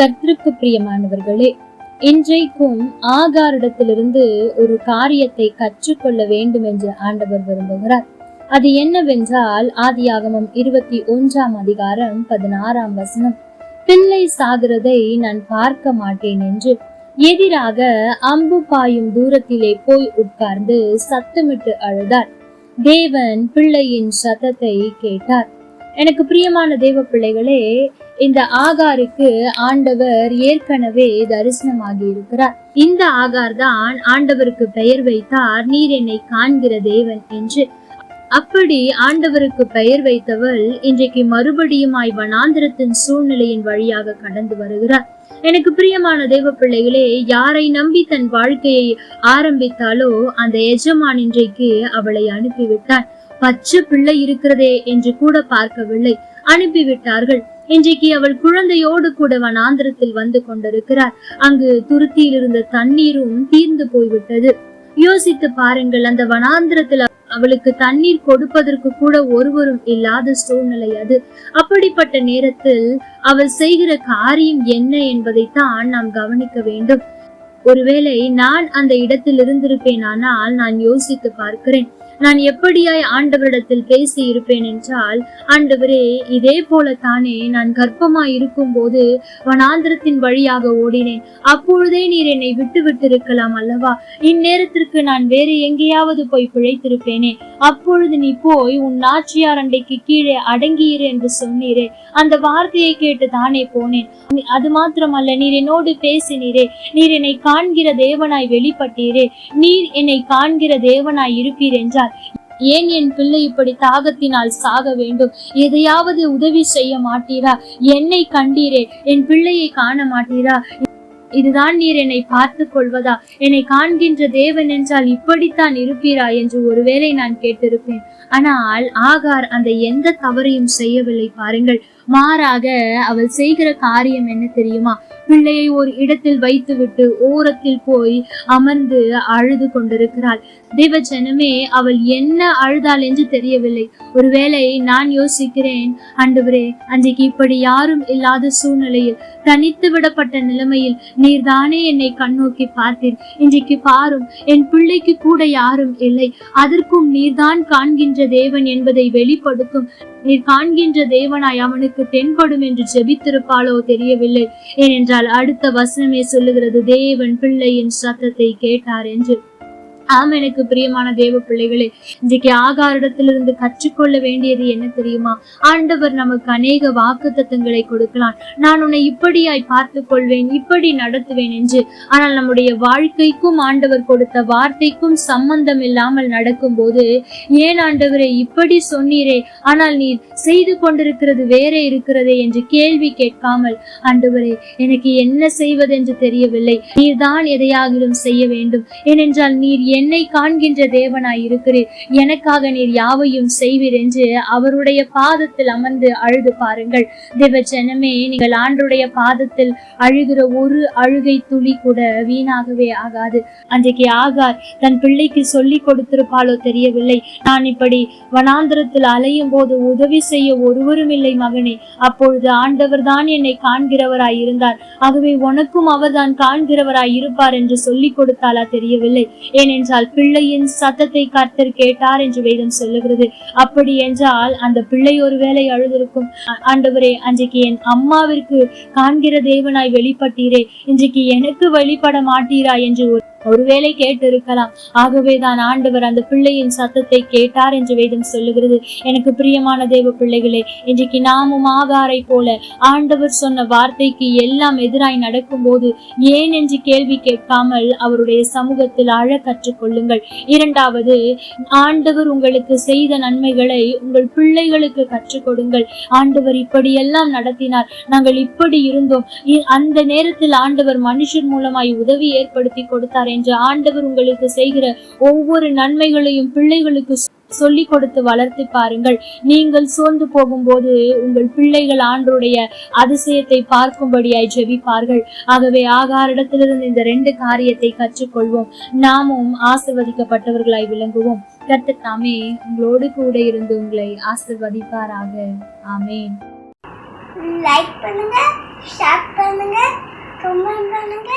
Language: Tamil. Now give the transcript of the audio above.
கர்த்தருக்கு பிரியமானவர்களே இன்றைக்கும் ஆகாரிடத்திலிருந்து ஒரு காரியத்தை கற்றுக்கொள்ள வேண்டும் என்று ஆண்டவர் விரும்புகிறார். அது என்னவென்றால் ஆதியாகமம் இருபத்தி ஒன்றாம் அதிகாரம் பதினாறாம் வசனம். பிள்ளை சாகிறதை நான் பார்க்க மாட்டேன் என்று எதிராக அம்பு பாயும் தூரத்திலே போய் உட்கார்ந்து சத்தமிட்டு அழுதார். தேவன் பிள்ளையின் சத்தத்தை கேட்டார். எனக்கு பிரியமான தேவ பிள்ளைகளே இந்த ஆகாருக்கு ஆண்டவர் ஏற்கனவே தரிசனமாகி இருக்கிறார். இந்த ஆகார் தான் ஆண்டவருக்கு பெயர் வைத்தார் நீர் என்னை காண்கிற தேவன் என்று. அப்படி ஆண்டவருக்கு பெயர் வைத்தவள் இன்றைக்கு மறுபடியுமாய் வனாந்திரத்தின் சூழ்நிலையின் வழியாக கடந்து வருகிறார் எனக்கு பிரியமான தேவ பிள்ளைகளே யாரை நம்பி தன் வாழ்க்கையை ஆரம்பித்தாலோ அந்த எஜமான் இன்றைக்கு அவளை அனுப்பிவிட்டான் பச்சை பிள்ளை இருக்கிறதே என்று கூட பார்க்கவில்லை. அனுப்பிவிட்டார்கள். இன்றைக்கு அவள் குழந்தையோடு கூட வனாந்திரத்தில் வந்து கொண்டிருக்கிறார். அங்கு துருத்தியில் இருந்த தண்ணீரும் தீர்ந்து போய்விட்டது. யோசித்து பாருங்கள் அந்த வனாந்திரத்தில் அவளுக்கு தண்ணீர் கொடுப்பதற்கு கூட ஒருவரும் இல்லாத சூழ்நிலை அது. அப்படிப்பட்ட நேரத்தில் அவள் செய்கிற காரியம் என்ன என்பதைத்தான் நாம் கவனிக்க வேண்டும். ஒருவேளை நான் அந்த இடத்தில் இருந்திருப்பேனானால் நான் யோசித்து பார்க்கிறேன். நான் எப்படியாய் ஆண்டவரிடத்தில் பேசி இருப்பேன் என்றால் ஆண்டவரே இதே போல தானே நான் கர்ப்பமாய் இருக்கும் போது வனாந்திரத்தின் வழியாக ஓடினேன். அப்பொழுதே நீர் என்னை விட்டு விட்டிருக்கலாம் அல்லவா? இந்நேரத்திற்கு நான் வேறு எங்கேயாவது போய் பிழைத்திருப்பேனே. அப்பொழுது நீ போய் உன் நாச்சியார் அண்டைக்கு கீழே அடங்கியிரு என்று சொன்னீரே. அந்த வார்த்தையை கேட்டு தானே போனேன். அது மாத்திரமல்ல நீர் என்னோடு பேசினீரே. நீர் என்னை காண்கிற தேவனாய் வெளிப்பட்டீரே. நீர் என்னை காண்கிற தேவனாய் இருப்பீர் என்றால் ஏன் என் பிள்ளை இப்படி தாகத்தினால் சாக வேண்டும்? எதையாவது உதவி செய்ய மாட்டீரா? என்னை கண்டீரே என் பிள்ளையை காண மாட்டீரா? இதுதான் நீர் என்னை பார்த்து கொள்வதா? என்னை காண்கின்ற தேவன் என்றால் இப்படித்தான் இருப்பீரா என்று ஒருவேளை நான் கேட்டிருப்பேன். ஆனால் ஆகார் அந்த எந்த தவறையும் செய்யவில்லை பாருங்கள். மாறாக அவள் செய்கிற காரியம் என்ன தெரியுமா? பிள்ளையை ஒரு இடத்தில் வைத்துவிட்டு ஓரத்தில் போய் அமர்ந்து அழுது கொண்டிருக்கிறாள். தேவ ஜனமே அவள் என்ன அழுதாள் என்று தெரியவில்லை. ஒருவேளை நான் யோசிக்கிறேன் ஆண்டவரே அன்றைக்கு இப்படி யாரும் இல்லாத சூழ்நிலையில் தனித்து விடப்பட்ட நிலைமையில் நீர்தானே என்னை கண்ணோக்கி பார்த்தீர். இன்றைக்கு பாரும் என் பிள்ளைக்கு கூட யாரும் இல்லை. அதற்கும் நீர்தான் காண்கின்ற தேவன் என்பதை வெளிப்படுத்தும். நீர் காண்கின்ற தேவனாய் அவனுக்கு தென்படும் என்று ஜெபித்திருப்பாளோ தெரியவில்லை. ஏனென்றால் அடுத்த வசனமே சொல்லுகிறது தேவன் பிள்ளையின் சத்தத்தை கேட்டார் என்று. ஆம் எனக்கு பிரியமான தேவ பிள்ளைகளே இன்றைக்கு ஆகாரிடத்திலிருந்து கற்றுக்கொள்ள வேண்டியது என்ன தெரியுமா? ஆண்டவர் நமக்கு அநேக வாக்கு தத்தங்களை கொடுக்கலாம். நான் உன்னை இப்படியாய் பார்த்து கொள்வேன் இப்படி நடத்துவேன் என்று. ஆனால் நம்முடைய வாழ்க்கைக்கும் ஆண்டவர் கொடுத்த வார்த்தைக்கும் சம்பந்தம் இல்லாமல் நடக்கும்போது ஏன் ஆண்டவரே இப்படி சொன்னீரே? ஆனால் நீர் செய்து கொண்டிருக்கிறது வேற இருக்கிறதே என்று கேள்வி கேட்காமல் ஆண்டவரே எனக்கு என்ன செய்வதென்று தெரியவில்லை. நீர்தான் எதையாகிலும் செய்ய வேண்டும். ஏனென்றால் நீர் ஏன் என்னை காண்கின்ற தேவனாய் இருக்கிறீர். எனக்காக நீர் யாவையும் செய்வீர் என்று அவருடைய பாதத்தில் அமர்ந்து அழுது பாருங்கள். தேவ ஜனமே நீங்கள் ஆண்டுடைய பாதத்தில் அழுகிற ஒரு அழுகை துளி கூட வீணாகவே ஆகாது. அன்றைக்கு ஆகார் தன் பிள்ளைக்கு சொல்லி கொடுத்திருப்பாளோ தெரியவில்லை. நான் இப்படி வனாந்திரத்தில் அலையும் போது உதவி செய்ய ஒருவரும் இல்லை மகனே. அப்பொழுது ஆண்டவர் தான் என்னை காண்கிறவராய் இருந்தார். ஆகவே உனக்கும் அவர்தான் காண்கிறவராய் இருப்பார் என்று சொல்லிக் கொடுத்தாலா தெரியவில்லை. என்றால் பிள்ளையின் சத்தத்தை கர்த்தர் கேட்டார் என்று வேதம் சொல்லுகிறது. அப்படி என்றால் அந்த பிள்ளை ஒருவேளை அழுதிருக்கும். ஆண்டவரே அன்றைக்கு என் அம்மாவிற்கு காண்கிற தேவனாய் வெளிப்பட்டீரே. இன்றைக்கு எனக்கு வெளிப்பட மாட்டீரா என்று ஒரு ஒருவேளை கேட்டு இருக்கலாம் ஆகவேதான் ஆண்டவர் அந்த பிள்ளையின் சத்தத்தை கேட்டார் என்று வேதம் சொல்லுகிறது. எனக்கு பிரியமான தேவ பிள்ளைகளே இன்றைக்கு நாமும் ஆகாரை போல ஆண்டவர் சொன்ன வார்த்தைக்கு எல்லாம் எதிராய் நடக்கும்போது ஏன் என்று கேள்வி கேட்காமல் அவருடைய சமூகத்தில் அழ கற்றுக்கொள்ளுங்கள். இரண்டாவது ஆண்டவர் உங்களுக்கு செய்த நன்மைகளை உங்கள் பிள்ளைகளுக்கு கற்றுக் கொடுங்கள் ஆண்டவர் இப்படியெல்லாம் நடத்தினார். நாங்கள் இப்படி இருந்தோம். அந்த நேரத்தில் ஆண்டவர் மனுஷர் மூலமாய் உதவி ஏற்படுத்தி கொடுத்தார் என்று ஆண்டவர் உங்களுக்கு செய்கிற ஒவ்வொரு நன்மைகளையும் பிள்ளைகளுக்கு சொல்லிக் கொடுத்து வளர்த்து பாருங்கள். நீங்கள் சோர்ந்து போகும்போது உங்கள் பிள்ளைகள் ஆண்டருடைய அதிசயத்தை பார்க்கும்படியாய் ஜெபிப்பார்கள். ஆகவே ஆகாரிடத்திலிருந்து இந்த ரெண்டு காரியத்தை கற்றுக்கொள்வோம். நாமும் ஆசிர்வதிக்கப்பட்டவர்களாய் விளங்குவோம். கர்த்தர் தாமே உங்களோடு கூட இருந்து உங்களை ஆசிர்வதிப்பாராக. ஆமேன். லைக் பண்ணுங்க ஷேர் பண்ணுங்க கமெண்ட் பண்ணுங்க.